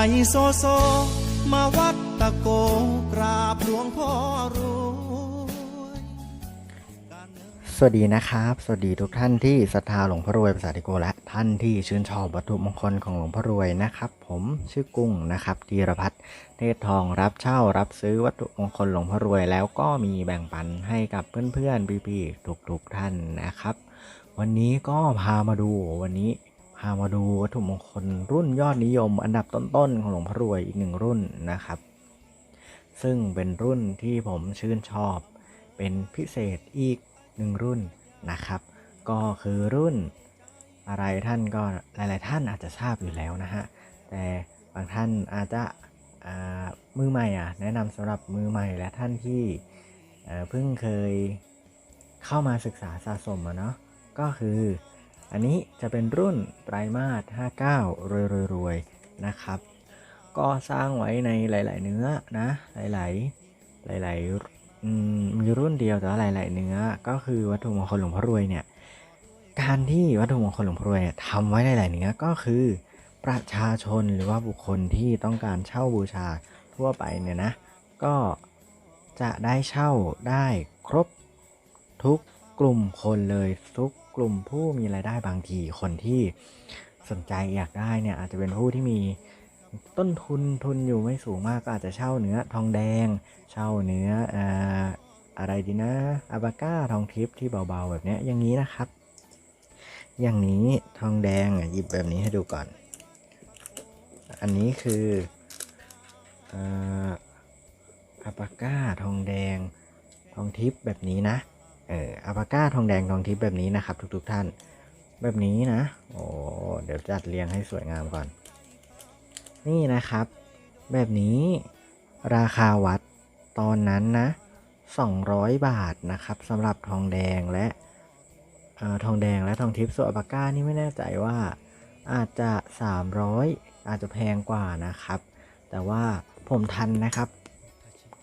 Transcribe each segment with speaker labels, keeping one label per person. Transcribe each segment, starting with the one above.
Speaker 1: ใจโซโซ มาวัดตะโกกราบหลวงพ่อรวย
Speaker 2: สวัสดีนะครับ สวัสดีทุกท่านที่ศรัทธาหลวงพ่อรวยภาษาติโกและท่านที่ชื่นชอบวัตถุมงคลของหลวงพ่อรวยนะครับ ผมชื่อกุ้งนะครับธีรพัฒน์เทศทองรับเช่ารับซื้อวัตถุมงคลหลวงพ่อรวย แล้วก็มีแบ่งปันให้กับเพื่อนๆพี่ๆทุกๆท่านนะครับ วันนี้ก็พามาดูวันนี้ พามาดูวัตถุมงคลรุ่นยอดนิยม อันดับต้นๆของหลวงพ่อรวยอีกหนึ่งรุ่นนะครับ ซึ่งเป็นรุ่นที่ผมชื่นชอบ เป็นพิเศษอีกหนึ่งรุ่นนะครับ ก็คือรุ่นอะไรท่านก็หลาย ๆ ท่านอาจจะทราบอยู่แล้วนะฮะแต่บางท่านอาจจะมือใหม่อะแนะนำสำหรับมือใหม่และท่านที่เอ่อเพิ่งเคยเข้ามาศึกษาสะสมอะเนาะก็คือ อันนี้จะเป็นรุ่นไตรมาส 59 รวยรวยรวยๆนะครับ ก็สร้างไว้ในหลาย ๆ เนื้อนะ หลาย ๆ หลายๆอืมมีรุ่นเดียวแต่ว่าหลาย ๆ เนื้อ ก็คือวัตถุมงคลหลวงพ่อรวยเนี่ย การที่วัตถุมงคลหลวงพ่อรวยเนี่ยทำไว้หลาย ๆ เนื้อก็คือประชาชนหรือว่าบุคคลที่ต้องการเช่าบูชาทั่วไปเนี่ยนะ ก็จะได้เช่าได้ครบทุกกลุ่มคนเลยทุก กลุ่มผู้มีรายได้บางทีคนที่สนใจอยากได้เนี่ยอาจจะเป็นผู้ที่มีต้นทุนทุนอยู่ไม่สูงมากก็อาจจะเช่าเนื้อทองแดง เช่าเนื้อออะไรดีนะอาบาก้าทองทิพย์ที่เบาๆแบบนี้อย่างนี้นะครับ อย่างนี้ทองแดงอะหยิบแบบนี้ให้ดูก่อน อันนี้คืออาอาปาก้าทองแดงทองทิพย์แบบนี้นะ เอออปาก้าทองแดงทองทิพย์แบบนี้นะครับ ทุกๆท่าน แบบนี้นะ โอ้เดี๋ยวจัดเรียงให้สวยงามก่อน นี่นะครับ แบบนี้ราคาวัดตอนนั้นนะ 200 บาทนะครับสำหรับทองแดงและออทองแดงและทองทิพย์ส่วนอัปาก้านี่ไม่แน่ใจว่าอาจจะ 300 อาจจะแพงกว่านะครับ แต่ว่าผมทันนะครับ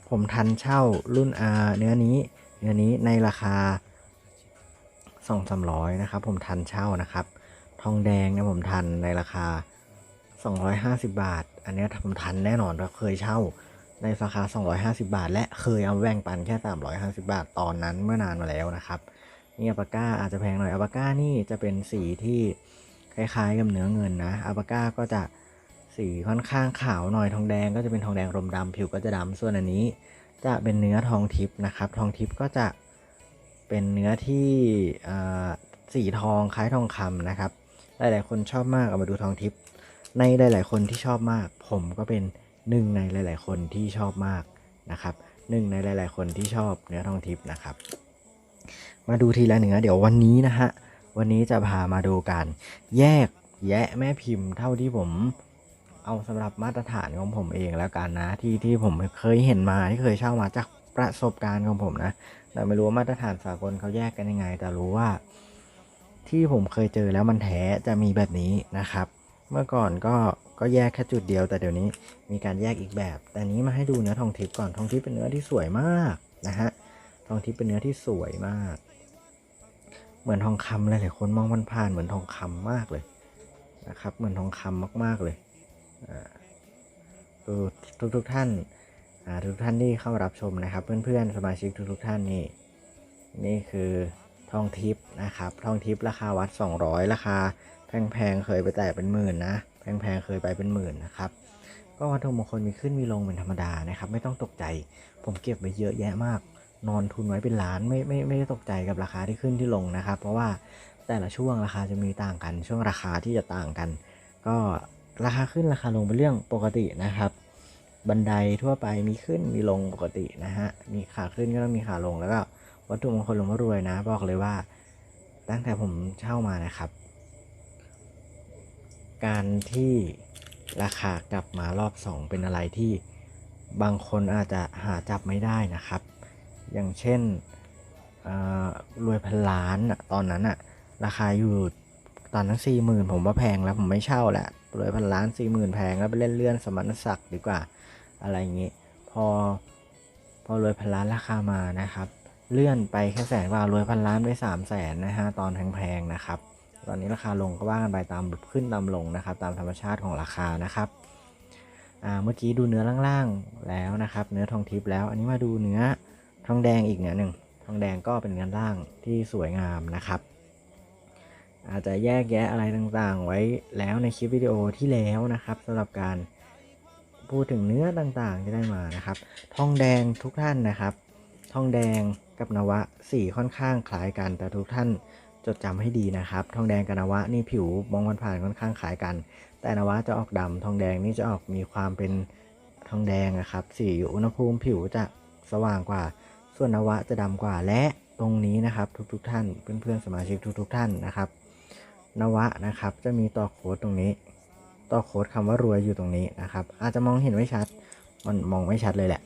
Speaker 2: ผมทันเช่ารุ่นอาเนื้อนี้ เนื้อนี้ในราคา2 3 0 0นะครับ ผมทันเช่านะครับ ทองแดงเนี่ยผมทันในราคา 250 บาท อันนี้ผมทันแน่นอนเราเคยเช่าในราคา 250 บาท และเคยเอาแบ่งปันแค่ 350 บาทตอนนั้นเมื่อนานมาแล้วนะครับนี่อัปาก้าอาจจะแพงหน่อยอัปาก้านี่จะเป็นสีที่คล้ายๆกับเนื้อเงินนะอัปาก้าก็จะสีค่อนข้างขาวหน่อยทองแดงก็จะเป็นทองแดงรมดำผิวก็จะดำส่วนอันนี้ จะเป็นเนื้อทองทิพย์นะครับ ทองทิพย์ก็จะเป็นเนื้อที่สีทองคล้ายทองคำนะครับ หลาย ๆ คนชอบมากเอามาดูทองทิพย์ในหลาย ๆ คนที่ชอบมาก ผมก็เป็นหนึ่งในหลาย ๆ คนที่ชอบมากนะครับหนึ่งในหลาย ๆ คนที่ชอบเนื้อทองทิพย์นะครับ มาดูทีละเนื้อเดี๋ยววันนี้นะฮะวันนี้จะพามาดูการแยกแยะแม่พิมพ์เท่าที่ผม เอาสำหรับมาตรฐานของผมเองแล้วกันนะที่ที่ผมเคยเห็นมาที่เคยเช่ามาจากประสบการณ์ของผมนะแต่ไม่รู้ว่ามาตรฐานสากลเขาแยกกันยังไง แต่รู้ว่า ที่ผมเคยเจอแล้วมันแท้จะมีแบบนี้นะครับ เมื่อก่อนก็ก็แยกแค่จุดเดียว แต่เดี๋ยวนี้มีการแยกอีกแบบ แต่นี้มาให้ดูเนื้อทองทิพย์ก่อนทองทิพย์เป็นเนื้อที่สวยมากนะฮะทองทิพย์เป็นเนื้อที่สวยมาก เหมือนทองคำหลายๆคนมองมันผ่านเหมือนทองคำมากเลยนะครับ เหมือนทองคำมากๆเลย ทุกทุกท่านทุกท่านที่เข้ารับชมนะครับ เพื่อนๆสมาชิกทุกๆท่านนี่นี่คือทองทิพย์นะครับทองทิพย์ราคาวัด 200 ราคา แพงๆเคยไปแต่เป็นหมื่นนะแพงๆเคยไปเป็นหมื่นนะครับก็วัตถุมงคลมีขึ้นมีลงเป็นธรรมดานะครับ ไม่ต้องตกใจ ผมเก็บไว้เยอะแยะมาก นอนทุนไว้เป็นล้านไม่ไม่ไม่ได้ตกใจกับราคาที่ขึ้นที่ลงนะครับ เพราะว่าแต่ละช่วงราคาจะมีต่างกัน ช่วงราคาที่จะต่างกัน ก็ ราคาขึ้นราคาลงเป็นเรื่องปกตินะครับ บันไดทั่วไปมีขึ้นมีลงปกตินะฮะมีขาขึ้นก็ต้องมีขาลงแล้วก็วัตถุมงคลหลวงพ่อรวยนะ บอกเลยว่า ตั้งแต่ผมเช่ามานะครับ การที่ราคากลับมารอบสองเป็นอะไรที่บางคนอาจจะหาจับไม่ได้นะครับ อย่างเช่นเออรวยพันล้านอะตอนนั้นอะราคาอยู่ตอนนั้นสี่หมื่นผมว่าแพงแล้วผมไม่เช่าแหละ รวยพันล้านสี่หมื่นแพงแล้วไปเล่นเลื่อนสมณศักดิ์ดีกว่าอะไรอย่างงี้ พอพอรวยพันล้านราคามานะครับ เลื่อนไปแค่แสนกว่ารวยพันล้านไปสามแสนนะฮะตอนแพงๆนะครับ ตอนนี้ราคาลงก็ว่ากันไปตามขึ้นตามลงนะครับ ตามธรรมชาติของราคานะครับเมื่อกี้ดูเนื้อล่างๆแล้วนะครับ เนื้อทองทิพย์แล้ว อันนี้มาดูเนื้อทองแดงอีกเนื้อหนึ่งทองแดงก็เป็นเนื้อล่างที่สวยงามนะครับ อาจจะแยกแยะอะไรต่างๆ ไว้แล้วในคลิปวิดีโอที่แล้วนะครับสำหรับการพูดถึงเนื้อต่างๆที่ได้มานะครับ ทองแดงทุกท่านนะครับ ทองแดงกับนวะสีค่อนข้างคล้ายกัน แต่ทุกท่านจดจำให้ดีนะครับ ทองแดงกับนวะนี่ผิวมองผ่านๆค่อนข้างคล้ายกัน แต่นวะจะออกดำทองแดงนี่จะออกมีความเป็นทองแดงนะครับ สีอุณหภูมิผิวจะสว่างกว่า ส่วนนวะจะดำกว่าและตรงนี้นะครับทุกๆท่านเพื่อนๆสมาชิกทุกๆท่านนะครับ นวะนะครับ จะมีต่อโค้ดตรงนี้ ต่อโค้ดคำว่ารวยอยู่ตรงนี้นะครับ อาจจะมองเห็นไม่ชัด มันมองไม่ชัดเลยแหละ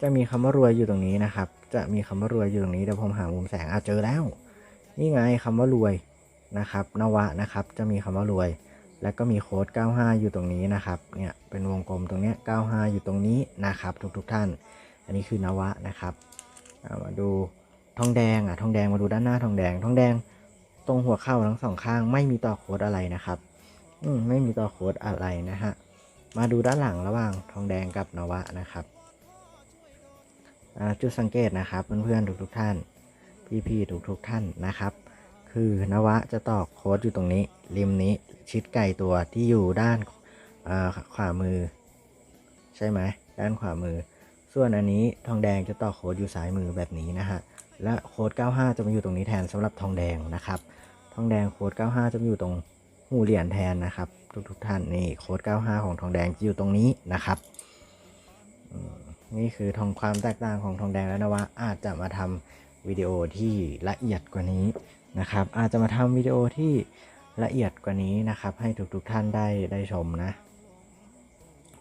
Speaker 2: จะมีคำว่ารวยอยู่ตรงนี้นะครับ จะมีคำว่ารวยอยู่ตรงนี้เดี๋ยวผมหามุมแสงอะเจอแล้ว นี่ไงคำว่ารวยนะครับ นวะนะครับ จะมีคำว่ารวย แล้วก็มีโค้ด 95 อยู่ตรงนี้นะครับ เนี่ย เป็นวงกลมตรงเนี้ย95 อยู่ตรงนี้นะครับ ทุกๆท่าน อันนี้คือนวะนะครับามาดู ทองแดงอะทองแดงมาดูด้านหน้าทองแดง ทองแดงตรงหัวเข่าทั้งสองข้างไม่มีต่อโค้ดอะไรนะครับอืมไม่มีต่อโค้ดอะไรนะฮะมาดูด้านหลังระหว่างทองแดงกับนวะนะครับจุดสังเกตนะครับเพื่อนๆทุกๆท่าน พี่ๆทุกๆท่านนะครับ คือนวะจะต่อโค้ดอยู่ตรงนี้ ริมนี้ชิดไก่ตัวที่อยู่ด้านาขวามือ ใช่ไหมด้านขวามือ ส่วนอันนี้ทองแดงจะต่อโค้ดอยู่ซ้ายมือแบบนี้นะฮะ และโค้ด 95 จะมาอยู่ตรงนี้แทนสำหรับทองแดงนะครับ ทองแดงโค้ด 95 จะมาอยู่ตรงหูเหรียญแทนนะครับ ทุกๆท่านนี่โค้ด 95 ของทองแดงจะอยู่ตรงนี้นะครับนี่คือทองความแตกต่างของทองแดงและนวะอาจจะมาทำวิดีโอที่ละเอียดกว่านี้นะครับ อาจจะมาทำวิดีโอที่ละเอียดกว่านี้นะครับ ให้ทุกๆท่านได้ได้ชมนะ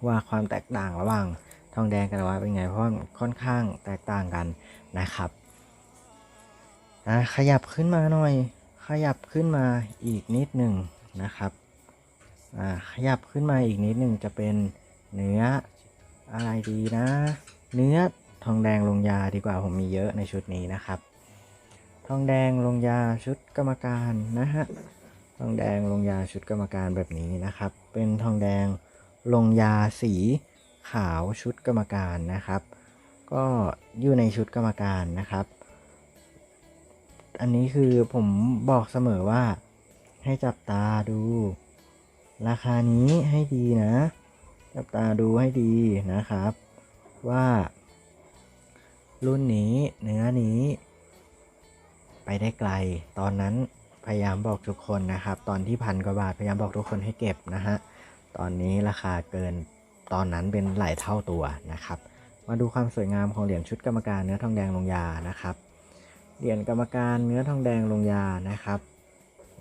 Speaker 2: ว่าความแตกต่างระหว่างทองแดงกับนวะเป็นไงเพราะค่อนข้างแตกต่างกันนะครับ อะขยับขึ้นมาหน่อย ขยับขึ้นมาอีกนิดหนึ่งนะครับอ่าขยับขึ้นมาอีกนิดหนึ่งจะเป็นเนื้ออะไรดีนะ เนื้อทองแดงลงยาดีกว่าผมมีเยอะในชุดนี้นะครับ ทองแดงลงยาชุดกรรมการนะฮะทองแดงลงยาชุดกรรมการแบบนี้นะครับ เป็นทองแดงลงยาสีขาวชุดกรรมการนะครับ ก็อยู่ในชุดกรรมการนะครับ อันนี้คือผมบอกเสมอว่า ให้จับตาดู ราคานี้ให้ดีนะ จับตาดูให้ดีนะครับ ว่า รุ่นนี้เนื้อนี้ ไปได้ไกล ตอนนั้นพยายามบอกทุกคนนะครับ ตอนที่พันกว่าบาทพยายามบอกทุกคนให้เก็บนะฮะตอนนี้ราคาเกินตอนนั้นเป็นหลายเท่าตัวนะครับ มาดูความสวยงามของเหรียญชุดกรรมการเนื้อทองแดงลงยานะครับ เหรียญกรรมการเนื้อทองแดงลงยานะครับ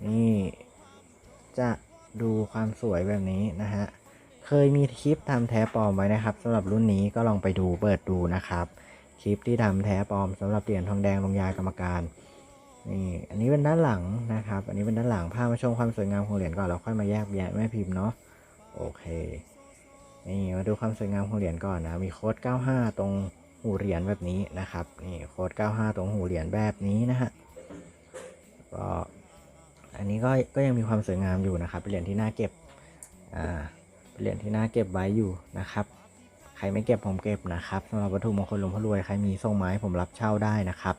Speaker 2: นี่จะดูความสวยแบบนี้นะฮะ เคยมีคลิปทำแท้ปลอมไว้นะครับสำหรับรุ่นนี้ก็ลองไปดูเปิดดูนะครับ คลิปที่ทำแท้ปลอมสำหรับเหรียญทองแดงลงยากรรมการนี่อันนี้เป็นด้านหลังนะครับ อันนี้เป็นด้านหลังพามาชมความสวยงามของเหรียญก่อนแล้วค่อยมาแยกแยะแม่พิมพ์เนาะโอเคนี่มาดูความสวยงามของเหรียญก่อนนะมีโค้ด95 ตรง หูเหรียญแบบนี้นะครับนี่โค้ด95 ตรงหูเหรียญแบบนี้นะฮะก็อันนี้ก็ก็ยังมีความสวยงามอยู่นะครับเป็นเหรียญที่น่าเก็บอ่าเป็นเหรียญที่น่าเก็บไว้อยู่นะครับ ใครไม่เก็บผมเก็บนะครับสำหรับวัตถุมงคลหลวงพ่อรวยใครมีส่งไมาให้ผมรับเช่าได้นะครับ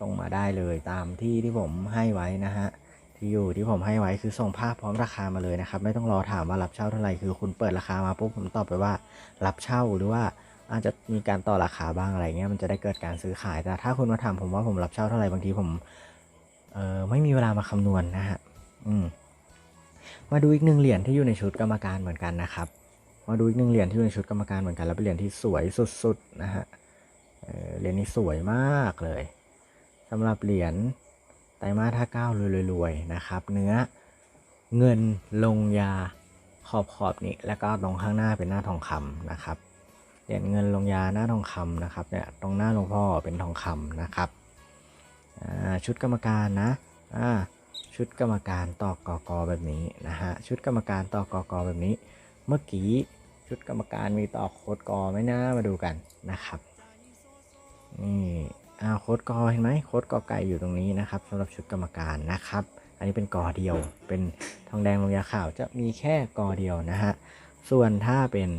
Speaker 2: ส่งมาได้เลยตามที่ที่ผมให้ไว้นะฮะที่อยู่ที่ผมให้ไว้คือส่งภาพพร้อมราคามาเลยนะครับ ไม่ต้องรอถามว่ารับเช่าเท่าไหร่คือคุณเปิดราคามาปุ๊บผมตอบไปว่า รับเช่าหรือว่า อาจจะมีการต่อราคาบ้างอะไรเงี้ยมันจะได้เกิดการซื้อขาย แต่ถ้าคุณมาถามผมว่าผมรับเช่าเท่าไหร่บางทีผมเออไม่มีเวลามาคำนวณนะฮะอืมมาดูอีกหนึ่งเหรียญที่อยู่ในชุดกรรมการเหมือนกันนะครับ มาดูอีกหนึ่งเหรียญที่อยู่ในชุดกรรมการเหมือนกันแล้วเป็นเหรียญที่สวยสุดๆนะฮะเเหรียญนี้สวยมากเลยสำหรับเหรียญไตรมาสท่าเก้ารวยๆนะครับ เนื้อเงินลงยาขอบขอบนี้แล้วก็ตรงข้างหน้าเป็นหน้าทองคำนะครับ เหรียญเงินลงยาหน้าทองคำนะครับเนี่ยตรงหน้าหลวงพ่อเป็นทองคำนะครับชุดกรรมการนะชุดกรรมการต่อกกอแบบนี้นะฮะชุดกรรมการต่อกกอแบบนี้ เมื่อกี้ชุดกรรมการมีต่อโคดกอไหมนะมาดูกันนะครับนี่อ้าวโคดกอเห็นไหมโคดกอไก่อยู่ตรงนี้นะครับสำหรับชุดกรรมการนะครับ อันนี้เป็นกอเดียว เป็นทองแดงลงยาขาวจะมีแค่กอเดียวนะฮะส่วนถ้าเป็น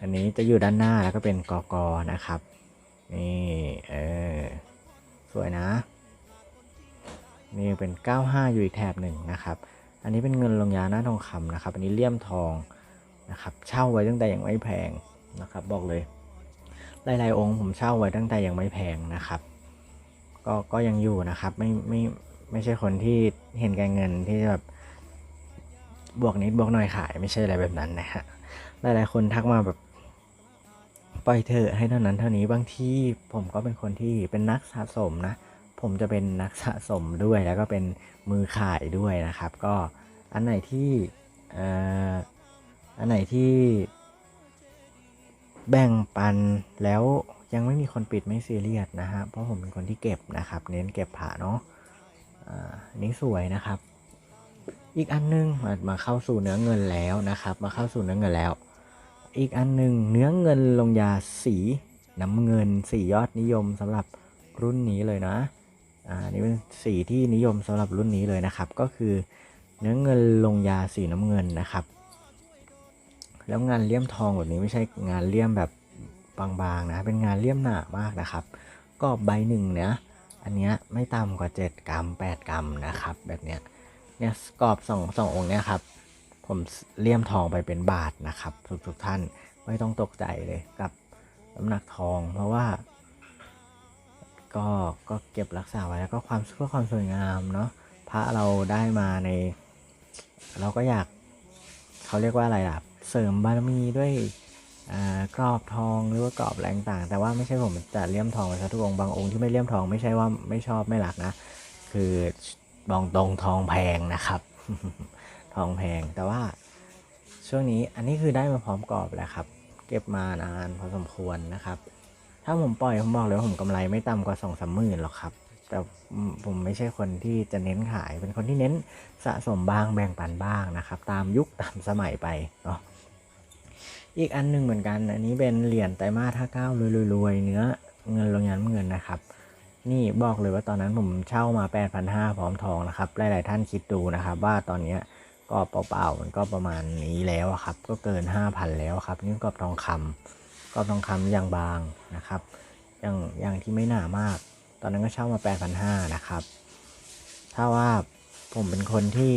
Speaker 2: อันนี้จะอยู่ด้านหน้าแล้วก็เป็นกอกอนะครับ นี่เออสวยนะ นี่เป็น 95 อยู่อีกแถบหนึ่งนะครับ อันนี้เป็นเงินลงยาหน้าทองคำนะครับ อันนี้เลี่ยมทองนะครับ เช่าไว้ตั้งแต่ยังไม่แพงนะครับ บอกเลยหลายๆองค์ผมเช่าไว้ตั้งแต่ยังไม่แพงนะครับ ก็ก็ยังอยู่นะครับ ไม่ไม่ไม่ใช่คนที่เห็นแก่เงินที่แบบ บวกนิดบวกหน่อยขายไม่ใช่อะไรแบบนั้นนะฮะหลายๆคนทักมาแบบปล่อยเถอะให้เท่านั้นเท่านี้บางที่ผมก็เป็นคนที่เป็นนักสะสมนะ ผมจะเป็นนักสะสมด้วยแล้วก็เป็นมือขายด้วยนะครับ ก็อันไหนที่อ่ออันไหนที่แบ่งปันแล้วยังไม่มีคนปิดไม่ซีเรียสนะฮะเพราะผมเป็นคนที่เก็บนะครับ เน้นเก็บผ่าเนาะอ่าอันนี้สวยนะครับ อีกอันนึงมามาเข้าสู่เนื้อเงินแล้วนะครับ มาเข้าสู่เนื้อเงินแล้ว อีกอันหนึ่งเนื้อเงินลงยาสีน้ำเงินสียอดนิยมสำหรับรุ่นนี้เลยนะอ่านี่เป็นสีที่นิยมสำหรับรุ่นนี้เลยนะครับ ก็คือเนื้อเงินลงยาสีน้ำเงินนะครับ แล้วงานเลี่ยมทองแบบนี้ไม่ใช่งานเลี่ยมแบบบางๆนะ เป็นงานเลี่ยมหนามากนะครับ ก็ใบหนึ่งเนี่ยอันเนี้ยไม่ต่ำกว่า 7 กรัม 8 กรัมนะครับ แบบเนี้ย เนี่ยกรอบสองสององค์เนี่ยครับ ผมเลี่ยมทองไปเป็นบาทนะครับ ทุกทุกท่านไม่ต้องตกใจเลยกับน้ำหนักทอง เพราะว่า ก็ก็เก็บรักษาไว้แล้วก็ความเพื่อความสวยงามเนาะพระเราได้มาใน เราก็อยากเขาเรียกว่าอะไรล่ะ เสริมบารมีด้วยอ่ากรอบทองหรือว่ากรอบอะไรต่าง แต่ว่าไม่ใช่ผมจะเลี่ยมทองไปซะทุกองค์บางองค์ที่ไม่เลี่ยมทองไม่ใช่ว่าไม่ชอบไม่รักนะ คือ บองตรงทองแพงนะครับ ทองแพงแต่ว่าช่วงนี้อันนี้คือได้มาพร้อมกรอบแล้วครับ เก็บมานานพอสมควรนะครับ ถ้าผมปล่อยผมบอกเลยว่าผมกำไรไม่ต่ำกว่าสองสามหมื่นหรอกครับ แต่ผมไม่ใช่คนที่จะเน้นขาย เป็นคนที่เน้นสะสมบ้างแบ่งปันบ้างนะครับ ตามยุคตามสมัยไปเนาะอีกอันหนึ่งเหมือนกัน อันนี้เป็นเหรียญไตรมาสท่าเก้ารวยๆเนื้อเงินลงยันเงินนะครับ นี่บอกเลยว่าตอนนั้นผมเช่ามา 8,500 พร้อมทองนะครับ หลาย ๆ ท่านคิดดูนะครับ ว่าตอนนี้ก็เปล่าๆมันก็ประมาณนี้แล้วครับ ก็เกิน 5,000 แล้วครับ นี่ก็ทองคำก็ทองคำอย่างบางนะครับ อย่างอย่างที่ไม่หนามาก ตอนนั้นก็เช่ามา 8,500 นะครับ ถ้าว่าผมเป็นคนที่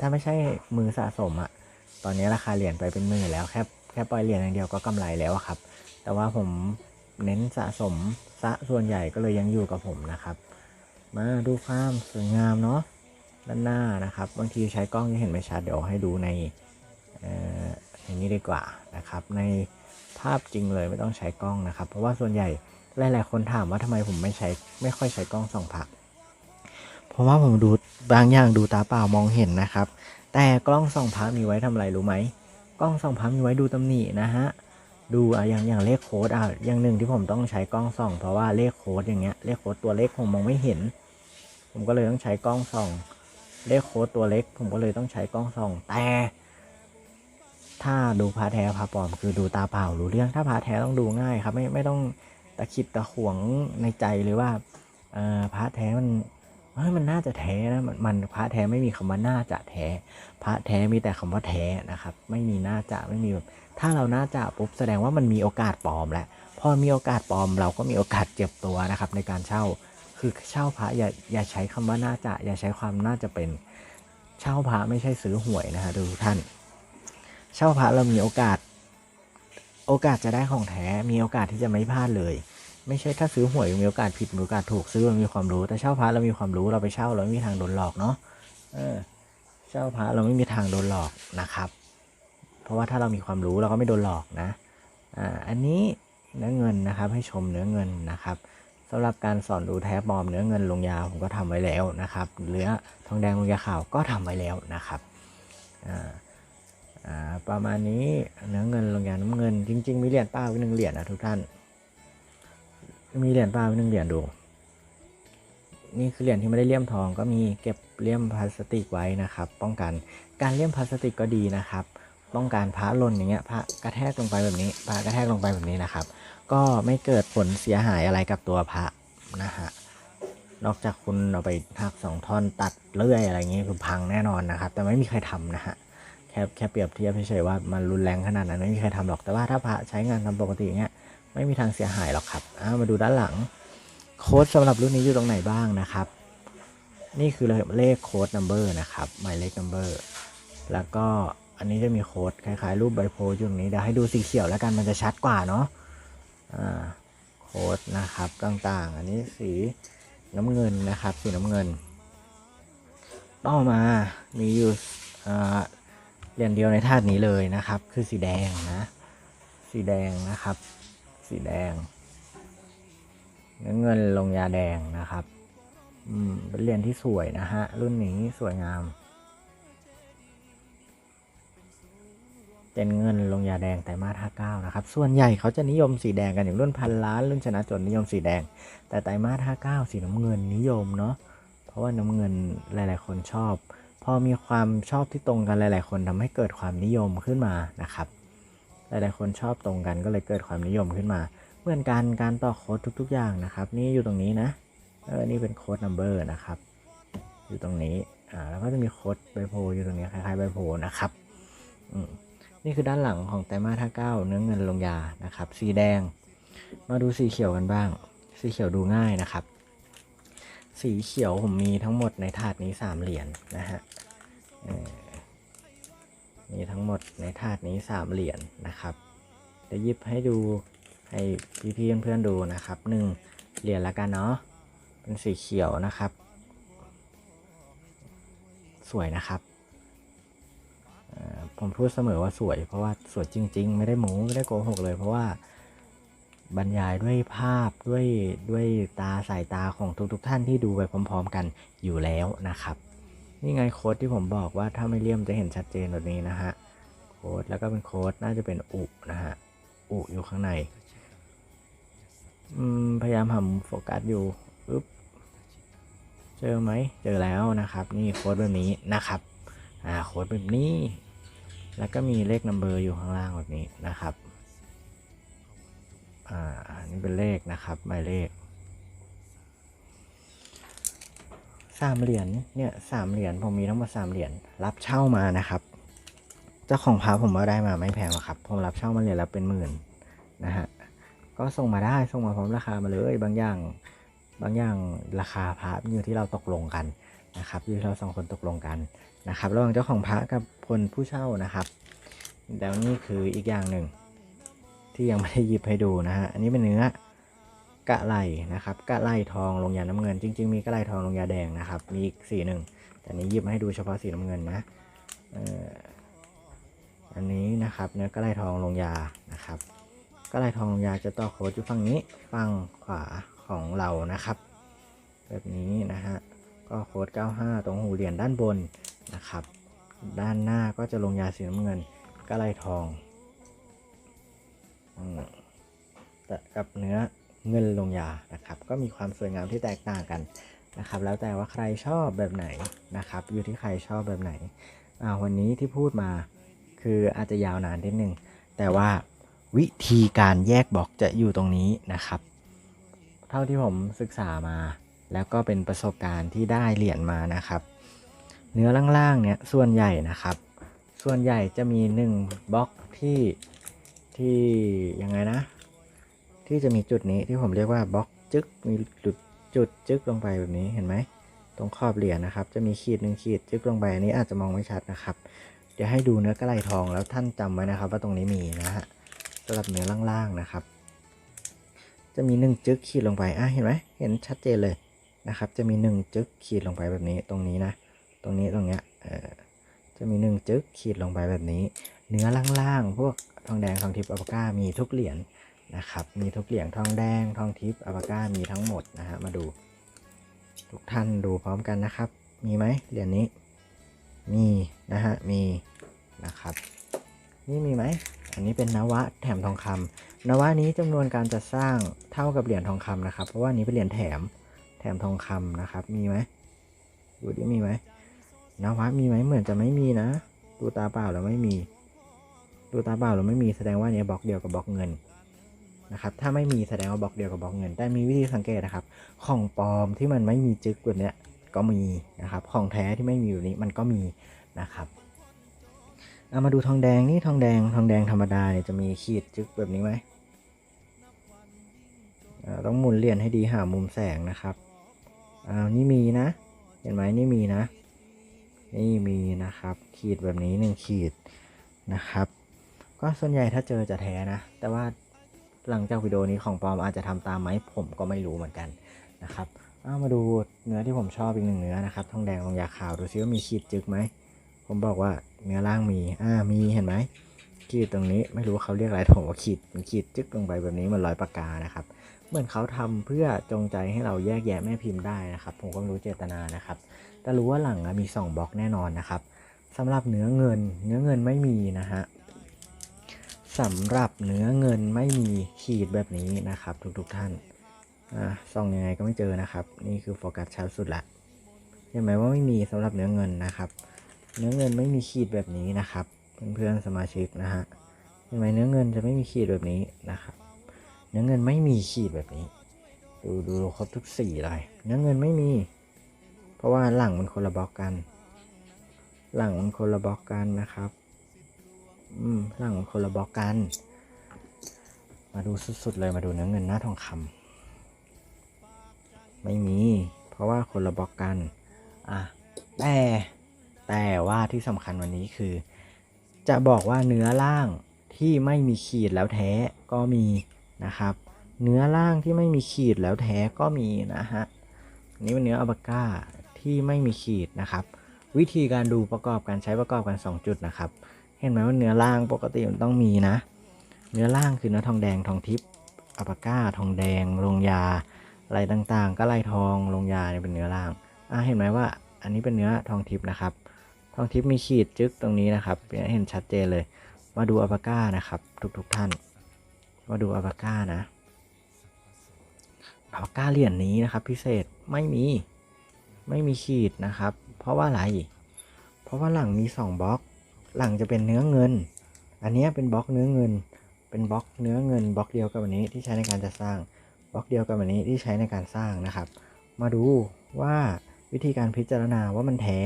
Speaker 2: ถ้าไม่ใช่มือสะสมอะตอนนี้ราคาเหรียญไปเป็นหมื่นแล้วแค่แค่ปล่อยเหรียญอย่างเดียวก็กำไรแล้วครับ แต่ว่าผมเน้นสะสมะส่วนใหญ่ก็เลยยังอยู่กับผมนะครับ มาดูความสวยงามเนาะด้านหน้านะครับ บางทีใช้กล้องยังเห็นไม่ชัดเดี๋ยวให้ดูในอ่อในนี้ดีกว่านะครับ ในภาพจริงเลยไม่ต้องใช้กล้องนะครับ เพราะว่าส่วนใหญ่หลายๆคนถามว่าทำไมผมไม่ใช้ไม่ค่อยใช้กล้องส่องพระเพราะว่าผมดูบางอย่างดูตาเปล่ามองเห็นนะครับ แต่กล้องส่องพระมีไว้ทำอะไรรู้ไหมกล้องส่องพระมีไว้ดูตำหนินะฮะ ดูอะอย่างอย่างเลขโค้ดอะอย่างหนึ่งที่ผมต้องใช้กล้องส่อง เพราะว่าเลขโค้ดอย่างเงี้ยเลขโค้ดตัวเล็กผมมองไม่เห็น ผมก็เลยต้องใช้กล้องส่อง เลขโค้ดตัวเล็ก ผมก็เลยต้องใช้กล้องส่อง แต่ ถ้าดูพระแท้พระปลอม คือดูตาเปล่ารู้เรื่องถ้าพระแท้ต้องดูง่ายครับ ไม่ไม่ต้องตะขิดตะขวงในใจหรือว่าเอ่อพระแท้มันเฮ้ยมันน่าจะแท้นะมันมันพระแท้ไม่มีคำว่าน่าจะแท้ พระแท้มีแต่คำว่าแท้นะครับ ไม่มีน่าจะไม่มีแบบ ถ้าเราน่าจะปุ๊บแสดงว่ามันมีโอกาสปลอมแล้วพอมีโอกาสปลอมเราก็มีโอกาสเจ็บตัวนะครับ ในการเช่าคือเช่าพระอย่าอย่าใช้คำว่าน่าจะอย่าใช้ความน่าจะเป็นเช่าพระไม่ใช่ซื้อหวยนะฮะทุกท่าน เช่าพระเรามีโอกาส โอกาสจะได้ของแท้มีโอกาสที่จะไม่พลาดเลย ไม่ใช่ถ้าซื้อหวยมีโอกาสผิดมีโอกาสถูกซื้อเรามีความรู้ แต่เช่าพระเรามีความรู้เราไปเช่าเราไม่มีทางโดนหลอกเนาะเออเช่าพระเราไม่มีทางโดนหลอกนะครับ เพราะว่าถ้าเรามีความรู้เราก็ไม่โดนหลอกนะอ่าอันนี้เนื้อเงินนะครับให้ชมเนื้อเงินนะครับสำหรับการสอนดูแท้ปลอมเนื้อเงินลงยาผมก็ทำไว้แล้วนะครับเหลือทองแดงลงยาขาวก็ทำไว้แล้วนะครับอ่าอ่าประมาณนี้เนื้อเงินลงยาน้ำเงิน จริง ๆ มีเหรียญป้าไว้หนึ่งเหรียญนะทุกท่าน มีเหรียญป้าไว้หนึ่งเหรียญดู นี่คือเหรียญที่ไม่ได้เลี่ยมทองก็มีเก็บเลี่ยมพลาสติกไว้นะครับ ป้องกันการเลี่ยมพลาสติกก็ดีนะครับ ป้องกันพระหล่นอย่างเงี้ยพระกระแทกลงไปแบบนี้พระกระแทกลงไปแบบนี้นะครับ ก็ไม่เกิดผลเสียหายอะไรกับตัวพระนะฮะนอกจากคุณเอาไปหักสองท่อนตัดเลื่อยอะไรเงี้ยคือพังแน่นอนนะครับ แต่ไม่มีใครทำนะฮะแค่แค่เปรียบเทียบเฉยๆว่ามันรุนแรงขนาดนั้นไม่มีใครทำหรอกแต่ว่าถ้าพระใช้งานทำปกติเงี้ยไม่มีทางเสียหายหรอกครับอามาดูด้านหลัง โค้ดสำหรับรุ่นนี้อยู่ตรงไหนบ้างนะครับนี่คือเลขโค้ดนัมเบอร์นะครับหมายเลขนัมเบอร์แล้วก็ อันนี้จะมีโค้ดคล้ายๆ รูปใบโพอยู่ตรงนี้เดี๋ยวให้ดูสีเขียวแล้วกันมันจะชัดกว่าเนาะโค้ดนะครับต่างๆ อันนี้สีน้ำเงินนะครับ สีน้ำเงิน ต่อมามีอยู่เหรียญเดียวในธาตุนี้เลยนะครับ คือสีแดงนะ สีแดงนะครับ สีแดงเนื้อเงินลงยาแดงนะครับ อืมเป็นเหรียญที่สวยนะฮะรุ่นนี้สวยงาม เป็นเงินลงยาแดงไตรมาส59 นะครับ ส่วนใหญ่เขาจะนิยมสีแดงกันอย่างรุ่นพันล้านรุ่นชนะจนนิยมสีแดง แต่ไตรมาส59 สีน้ำเงินนิยมเนาะ เพราะว่าน้ำเงินหลาย ๆ คนชอบ พอมีความชอบที่ตรงกันหลาย ๆ คนทำให้เกิดความนิยมขึ้นมานะครับ หลาย ๆ คนชอบตรงกันก็เลยเกิดความนิยมขึ้นมา เหมือนกันการต่อโค้ดทุก ๆ อย่างนะครับ นี่อยู่ตรงนี้นะ เออ นี่เป็นโค้ดนัมเบอร์นะครับ อยู่ตรงนี้ อ่า แล้วก็จะมีโค้ดใบโพอยู่ตรงนี้คล้ายๆใบโพนะครับ อืม นี่คือด้านหลังของไตรมาสท่าเก้าเนื้อเงินลงยานะครับ สีแดง มาดูสีเขียวกันบ้าง สีเขียวดูง่ายนะครับ สีเขียวผมมีทั้งหมดในถาดนี้สามเหรียญนะฮะมีทั้งหมดในถาดนี้สามเหรียญนะครับเดี๋ยวหยิบให้ดูให้พี่ๆเพื่อนๆดูนะครับหนึ่งเหรียญละกันเนาะเป็นสีเขียวนะครับ สวยนะครับ ผมพูดเสมอว่าสวย เพราะว่าสวยจริง ๆ ไม่ได้หมูไม่ได้โกหกเลย เพราะว่าบรรยายด้วยภาพด้วยด้วยตาสายตาของทุกๆท่านที่ดูไปพร้อม ๆ กันอยู่แล้วนะครับ นี่ไงโค้ดที่ผมบอกว่าถ้าไม่เลี่ยมจะเห็นชัดเจนแบบนี้นะฮะโค้ดแล้วก็เป็นโค้ดน่าจะเป็นอุนะฮะอุอยู่ข้างในพยายามทำโฟกัสอยู่ปึ๊บเจอไหมเจอแล้วนะครับ นี่โค้ดแบบนี้นะครับอ่าโค้ดแบบนี้ แล้วก็มีเลขนัมเบอร์อยู่ข้างล่างแบบนี้นะครับ อ่า นี่เป็นเลขนะครับ หมายเลข สามเหรียญ เนี่ยสามเหรียญ ผมมีทั้งหมดสามเหรียญ รับเช่ามานะครับ เจ้าของพาผมว่าได้มาไม่แพงหรอกครับ ผมรับเช่ามาเหรียญละเป็นหมื่นนะฮะ ก็ส่งมาได้ ส่งมาพร้อมราคามาเลย บางอย่าง บางอย่างราคาพระอยู่ที่เราตกลงกันนะครับอยู่ที่เราสองคนตกลงกันนะครับ ระหว่างเจ้าของพระกับ คนผู้เช่านะครับแล้วนี่คืออีกอย่างหนึ่ง ที่ยังไม่ได้หยิบให้ดูนะฮะอันนี้เป็นเนื้อกะไลนะครับกะไลทองลงยาน้ำเงิน จริง ๆ มีกะไลทองลงยาแดงนะครับ มีอีกสีหนึ่งแต่นี้หยิบมาให้ดูเฉพาะสีน้ำเงินนะอันนี้นะครับเนื้อกะไลทองลงยานะครับก็ลทองลงยาจะต่อโค้ดอยู่ฝั่งนี้ฝั่งขวาของเรานะครับ แบบนี้นะฮะก็โค้ด95 ตรงหูเหรียญด้านบนนะครับ ด้านหน้าก็จะลงยาสีน้ำเงินก็ลายทองแต่กับเนื้อเงินลงยานะครับ ก็มีความสวยงามที่แตกต่างกันนะครับ แล้วแต่ว่าใครชอบแบบไหนนะครับ อยู่ที่ใครชอบแบบไหนวันนี้ที่พูดมาคืออาจจะยาวนานนิดนึง แต่ว่าวิธีการแยกบล็อกจะอยู่ตรงนี้นะครับ เท่าที่ผมศึกษามา แล้วก็เป็นประสบการณ์ที่ได้เหรียญมานะครับ เนื้อล่างๆเนี่ยส่วนใหญ่นะครับ ส่วนใหญ่จะมีหนึ่งบล็อกที่ที่ยังไงนะ ที่จะมีจุดนี้ที่ผมเรียกว่าบล็อกจึกมีจุดจุดจึกลงไปแบบนี้เห็นไหมตรงขอบเหรียญนะครับ จะมีขีดหนึ่งขีดจึกลงไปอันนี้อาจจะมองไม่ชัดนะครับเดี๋ยวให้ดูเนื้อกระไหลทองแล้วท่านจำไว้นะครับ ว่าตรงนี้มีนะฮะสำหรับเนื้อล่างๆนะครับ จะมีหนึ่งจึ๊กขีดลงไปอะเห็นไหมเห็นชัดเจนเลยนะครับ จะมีหนึ่งจึ๊กขีดลงไปแบบนี้ตรงนี้นะ ตรงนี้ตรงเนี้ยเออจะมีหนึ่งจึ๊กขีดลงไปแบบนี้ เนื้อล่างๆ พวกทองแดงทองทิพย์อัปปาก้ามีทุกเหรียญนะครับ มีทุกเหรียญทองแดงทองทิพย์อัปปาก้ามีทั้งหมดนะฮะมาดู ทุกท่านดูพร้อมกันนะครับ มีไหมเหรียญนี้มีนะฮะมีนะครับนี่มีไหม อันนี้เป็นนวะแถมทองคำนวะนี้จำนวนการจัดสร้างเท่ากับเหรียญทองคำนะครับ เพราะว่านี้เป็นเหรียญแถมแถมทองคำนะครับ มีไหมดูดิมีไหม นวะมีไหมเหมือนจะไม่มีนะ ดูตาเปล่าแล้วไม่มี ดูตาเปล่าแล้วไม่มีแสดงว่าเนี้ยบล็อกเดียวกับบล็อกเงินนะครับ ถ้าไม่มีแสดงว่าบล็อกเดียวกับบล็อกเงิน แต่มีวิธีสังเกตนะครับ ของปลอมที่มันไม่มีจึกแบบเนี้ยก็มีนะครับ ของแท้ที่ไม่มีอยู่นี้มันก็มีนะครับเอามาดูทองแดงนี่ทองแดงทองแดงธรรมดาเนี่ยจะมีขีดจึกแบบนี้ไหมต้องหมุนเหรียญให้ดีหามุมแสงนะครับอ้าวนี่มีนะ เห็นไหมนี่มีนะ นี่มีนะครับ ขีดแบบนี้หนึ่งขีดนะครับ ก็ส่วนใหญ่ถ้าเจอจะแท้นะ แต่ว่าหลังจากวิดีโอนี้ของปลอมอาจจะทำตามไหมผมก็ไม่รู้เหมือนกันนะครับเอามาดูเนื้อที่ผมชอบอีกหนึ่งเนื้อนะครับทองแดงลงยาขาวดูซิว่ามีขีดจึกไหมผมบอกว่าเนื้อล่างมีอ่ามีเห็นไหม ขีดตรงนี้ไม่รู้ว่าเขาเรียกอะไรผมว่าขีดเป็นขีดจึ๊กลงไปแบบนี้มันรอยปากกานะครับ เหมือนเขาทำเพื่อจงใจให้เราแยกแยะแม่พิมพ์ได้นะครับ ผมก็รู้เจตนานะครับ แต่รู้ว่าหลังมี 2บล็อกแน่นอนนะครับสำหรับเนื้อเงิน เนื้อเงินไม่มีนะฮะสำหรับเนื้อเงินไม่มีขีดแบบนี้นะครับ ทุกๆทท่านอ่าส่องยังไงก็ไม่เจอนะครับ นี่คือโฟกัสชัดสุดละเห็นไหมว่าไม่มีสำหรับเนื้อเงินนะครับ เนื้อเงินไม่มีขีดแบบนี้นะครับ เพื่อนๆสมาชิกนะฮะเห็นไหมเนื้อเงินจะไม่มีขีดแบบนี้นะครับเนื้อเงินไม่มีขีดแบบนี้ ดูดูครบทุกสีเลยเนื้อเงินไม่มี เพราะว่าหลังมันคนละบล็อกกัน หลังมันคนละบล็อกกันนะครับ อืมหลังมันคนละบล็อกกัน มาดูสุดๆเลยมาดูเนื้อเงินหน้าทองคำไม่มี เพราะว่าคนละบล็อกกัน อะแต่แต่ว่าที่สำคัญวันนี้คือ จะบอกว่าเนื้อล่างที่ไม่มีขีดแล้วแท้ก็มีนะครับ เนื้อล่างที่ไม่มีขีดแล้วแท้ก็มีนะฮะนี่เป็นเนื้ออัลบาก้าที่ไม่มีขีดนะครับ วิธีการดูประกอบการใช้ประกอบกัน 2 จุดนะครับ เห็นไหมว่าเนื้อล่างปกติมันต้องมีนะ เนื้อล่างคือเนื้อทองแดงทองทิพย์อัลบาก้าทองแดงลงยาอะไรต่างๆ ก็ไล่ทองลงยาเนี่ยเป็นเนื้อล่างอะเห็นไหมว่าอันนี้เป็นเนื้อทองทิพย์นะครับ ทองทิพย์มีขีดจึ๊กตรงนี้นะครับเห็นชัดเจนเลย มาดูอัลบาก้านะครับ ทุกๆท่าน มาดูอัลบาก้านะอัลบาก้าเหรียญนี้นะครับ พิเศษไม่มีไม่มีขีดนะครับ เพราะว่าอะไร เพราะว่าหลังมีสองบล็อก หลังจะเป็นเนื้อเงิน อันนี้เป็นบล็อกเนื้อเงิน เป็นบล็อกเนื้อเงินบล็อกเดียวกับอันนี้ที่ใช้ในการจะสร้างบล็อกเดียวกับอันนี้ที่ใช้ในการสร้างนะครับ มาดูว่าวิธีการพิจารณาว่ามันแท้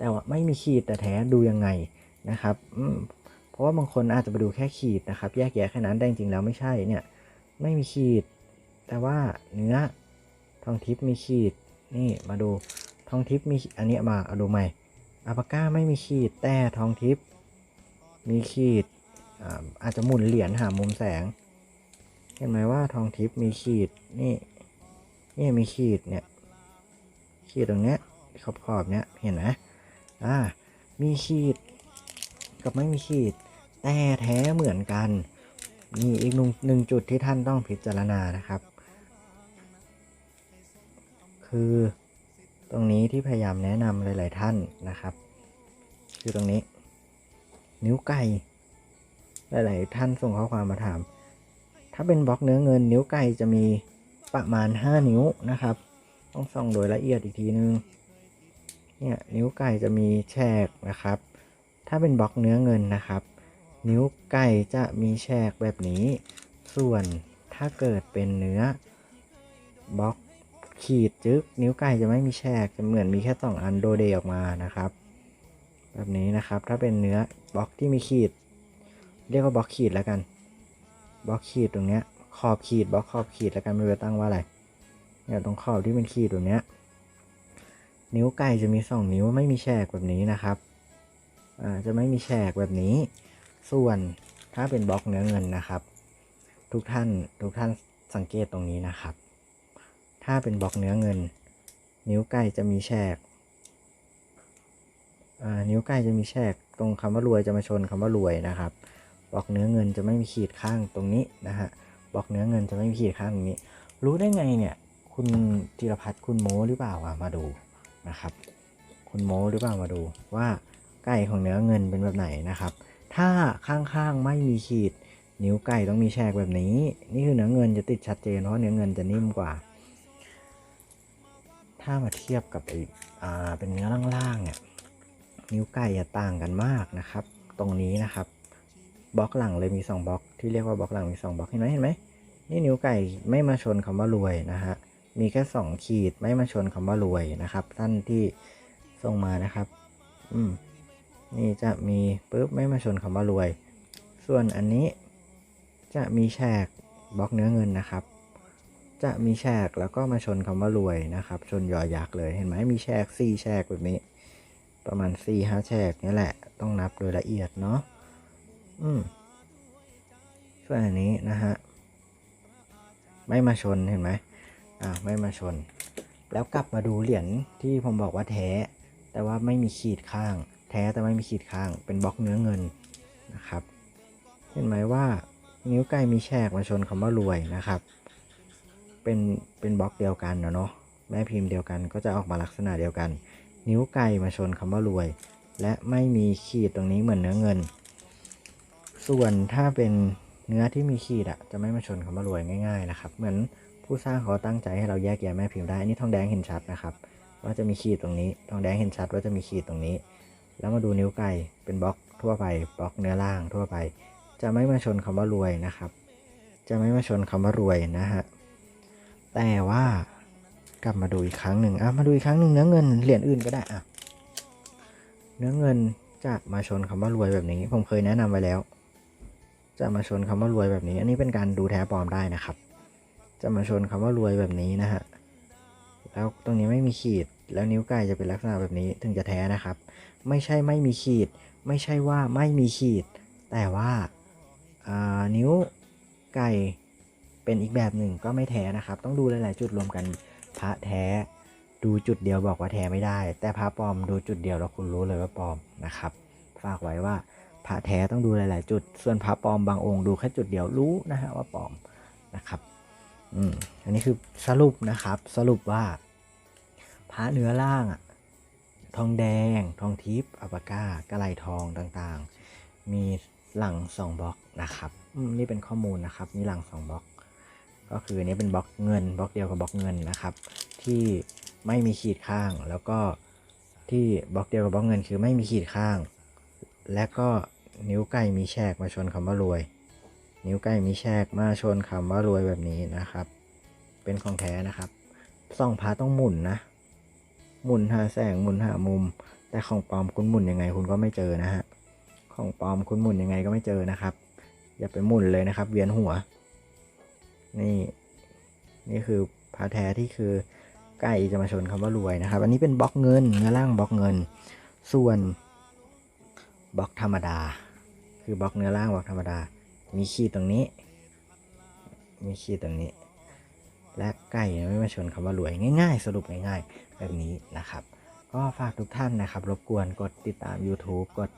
Speaker 2: แต่ว่าไม่มีขีดแต่แท้ดูยังไงนะครับอืเพราะว่าบางคนอาจจะไปดูแค่ขีดนะครับ แยกแยะแค่นั้นแต่จริงๆแล้วไม่ใช่เนี่ยไม่มีขีด แต่ว่าเนื้อทองทิพย์มีขีดนี่มาดูทองทิพย์มีอันเนี้ยมาเอาดูใหม่อัปาก้าไม่มีขีดแต่ทองทิพย์มีขีดอาอาจจะหมุนเหรียญหามุมแสง เห็นไหมว่าทองทิพย์มีขีดนี่นี่มีขีดเนี่ยขีดตรงเนี้ยขอบขอบเนี้ยเห็นไหม อ่ามีขีด กับไม่มีขีด แต่แท้เหมือนกันนี่อีกหนึ่งหนึ่งจุดที่ท่านต้องพิจารณานะครับ คือตรงนี้ที่พยายามแนะนำหลาย ๆ ท่านนะครับ คือตรงนี้ นิ้วไก่หลาย ๆ ท่านส่งข้อความมาถาม ถ้าเป็นบล็อกเนื้อเงิน นิ้วไก่จะมีประมาณ 5 นิ้วนะครับ ต้องส่องโดยละเอียดอีกทีนึง เนี่ยนิ้วไก่จะมีแฉกนะครับ ถ้าเป็นบล็อกเนื้อเงินนะครับ นิ้วไก่จะมีแฉกแบบนี้ ส่วนถ้าเกิดเป็นเนื้อบล็อกขีดจึกนิ้วไก่จะไม่มีแฉกจะเหมือนมีแค่สองอันโดเดออกมานะครับ แบบนี้นะครับถ้าเป็นเนื้อบล็อกที่มีขีด เรียกว่าบล็อกขีดแล้วกันบล็อกขีดตรงเนี้ยขอบขีดบล็อกขอบขีดแล้วกันไม่รู้ตั้งว่าอะไรเนี่ยตรงขอบที่เป็นขีดตรงเนี้ย นิ้วไก่จะมีสองนิ้วไม่มีแฉกแบบนี้นะครับจะไม่มีแฉกแบบนี้ ส่วนถ้าเป็นบล็อกเนื้อเงินนะครับ ทุกท่านทุกท่านสังเกตตรงนี้นะครับ ถ้าเป็นบล็อกเนื้อเงิน นิ้วไก่จะมีแฉกนิ้วไก่จะมีแฉกตรงคำว่ารวยจะมาชนคำว่ารวยนะครับบล็อกเนื้อเงินจะไม่มีขีดข้างตรงนี้นะฮะบล็อกเนื้อเงินจะไม่มีขีดข้างตรงนี้ รู้ได้ไงเนี่ย คุณธีรพัฒน์คุณโม้หรือเปล่าอะมาดู นะครับคุณโม้หรือเปล่ามาดูว่าไก่ของเนื้อเงินเป็นแบบไหนนะครับ ถ้าข้างๆไม่มีขีด นิ้วไก่ต้องมีแฉกแบบนี้ นี่คือเนื้อเงินจะติดชัดเจนเพราะเนื้อเงินจะนิ่มกว่า ถ้ามาเทียบกับไออ่าเป็นเนื้อล่างๆเนี่ยนิ้วไก่จะต่างกันมากนะครับ ตรงนี้นะครับบล็อกหลังเลยมี2บล็อกที่เรียกว่าบล็อกหลังมี2บล็อกเห็นไหมเห็นไหมนี่นิ้วไก่ไม่มาชนคำว่ารวยนะฮะ มีแค่สองขีดไม่มาชนคำว่ารวยนะครับ ท่านที่ส่งมานะครับ อืมนี่จะมีปุ๊บไม่มาชนคำว่ารวย ส่วนอันนี้จะมีแฉกบล็อกเนื้อเงินนะครับ จะมีแฉกแล้วก็มาชนคำว่ารวยนะครับ ชนยอยักษ์เลยเห็นไหมมีแฉกสี่แฉกแบบนี้ ประมาณสี่ห้าแฉกนี่แหละ ต้องนับโดยละเอียดเนาะอืมส่วนอันนี้นะฮะไม่มาชนเห็นไหม อ่าไม่มาชน แล้วกลับมาดูเหรียญที่ผมบอกว่าแท้ แต่ว่าไม่มีขีดข้าง แท้แต่ไม่มีขีดข้าง เป็นบล็อกเนื้อเงินนะครับ เห็นไหมว่านิ้วไก่มีแฉกมาชนคำว่ารวยนะครับ เป็นเป็นบล็อกเดียวกันนะเนาะแม่พิมพ์เดียวกันก็จะออกมาลักษณะเดียวกัน นิ้วไก่มาชนคำว่ารวย และไม่มีขีดตรงนี้เหมือนเนื้อเงิน ส่วนถ้าเป็นเนื้อที่มีขีดอะจะไม่มาชนคำว่ารวยง่าย ๆ นะครับ เหมือน ผู้สร้างเขาตั้งใจให้เราแยกแยะแม่พิมพ์ได้อันนี้ทองแดงเห็นชัดนะครับ ว่าจะมีขีดตรงนี้ ทองแดงเห็นชัดว่าจะมีขีดตรงนี้ แล้วมาดูนิ้วไก่เป็นบล็อกทั่วไปบล็อกเนื้อล่างทั่วไป จะไม่มาชนคำว่ารวยนะครับ จะไม่มาชนคำว่ารวยนะฮะแต่ว่ากลับมาดูอีกครั้งหนึ่งอะมาดูอีกครั้งหนึ่งเนื้อเงินเหรียญอื่นก็ได้อะเนื้อเงินจะมาชนคำว่ารวยแบบนี้ ผมเคยแนะนำไว้แล้ว จะมาชนคำว่ารวยแบบนี้ อันนี้เป็นการดูแท้ปลอมได้นะครับ จะมาชนคำว่ารวยแบบนี้นะฮะ แล้วตรงนี้ไม่มีขีด แล้วนิ้วไก่จะเป็นลักษณะแบบนี้ถึงจะแท้นะครับ ไม่ใช่ไม่มีขีด ไม่ใช่ว่าไม่มีขีด แต่ว่าอ่านิ้วไก่เป็นอีกแบบหนึ่งก็ไม่แท้นะครับ ต้องดูหลายๆจุดรวมกันพระแท้ดูจุดเดียวบอกว่าแท้ไม่ได้ แต่พระปลอมดูจุดเดียวแล้วคุณรู้เลยว่าปลอมนะครับ ฝากไว้ว่าพระแท้ต้องดูหลาย ๆ จุด ส่วนพระปลอมบางองค์ดูแค่จุดเดียวรู้นะฮะว่าปลอมนะครับ อันนี้คือสรุปนะครับ สรุปว่าพระเนื้อล่างอะทองแดง ทองทิพย์อัปากากระไหลทองต่างๆ มีหลังสองบล็อกนะครับนี่เป็นข้อมูลนะครับ มีหลังสองบล็อก ก็คืออันนี้เป็นบล็อกเงินบล็อกเดียวกับบล็อกเงินนะครับ ที่ไม่มีขีดข้าง แล้วก็ที่บล็อกเดียวกับบล็อกเงินคือไม่มีขีดข้าง และก็นิ้วไก่มีแฉกมาชนคำว่ารวย นิ้วไก่มีแฉกมาชนคำว่ารวยแบบนี้นะครับ เป็นของแท้นะครับส่องพาต้องหมุนนะ หมุนหาแสงหมุนหามุม แต่ของปลอมคุณหมุนยังไงคุณก็ไม่เจอนะฮะของปลอมคุณหมุนยังไงก็ไม่เจอนะครับ อย่าไปหมุนเลยนะครับ เวียนหัว นี่ นี่คือพาแท้ที่คือไก่จะมาชนคำว่ารวยนะครับ อันนี้เป็นบล็อกเงินเนื้อล่างบล็อกเงิน ส่วนบล็อกธรรมดา คือบล็อกเนื้อล่างบล็อกธรรมดา มีขีดตรงนี้ มีขีดตรงนี้ และไก่ไม่มาชนคำว่ารวยง่าย ๆ สรุปง่ายๆ แบบนี้นะครับ ก็ฝากทุกท่านนะครับ รบกวนกดติดตาม YouTube กด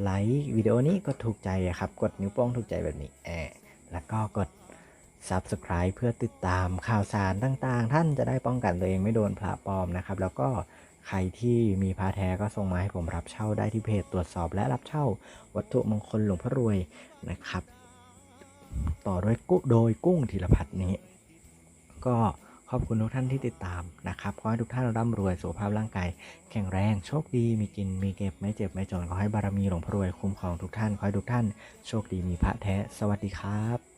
Speaker 2: ไลค์วิดีโอนี้กดถูกใจครับ กดนิ้วโป้งถูกใจแบบนี้แอแล้วก็กด Subscribe เพื่อติดตามข่าวสารต่างๆ ท่านจะได้ป้องกันตัวเองไม่โดนพระปลอมนะครับ แล้วก็ ใครที่มีพระแท้ก็ส่งมาให้ผมรับเช่าได้ที่เพจตรวจสอบและรับเช่า วัตถุมงคลหลวงพ่อรวยนะครับ ต่อด้วยกุโดยกุ้งธีรพัฒน์นี้ ก็ขอบคุณทุกท่านที่ติดตามนะครับ ขอให้ทุกท่านร่ำรวยสุขภาพร่างกายแข็งแรงโชคดีมีกินมีเก็บไม่เจ็บไม่จนขอให้บารมีหลวงพ่อรวยคุ้มครองทุกท่านขอให้ทุกท่านโชคดีมีพระแท้ สวัสดีครับ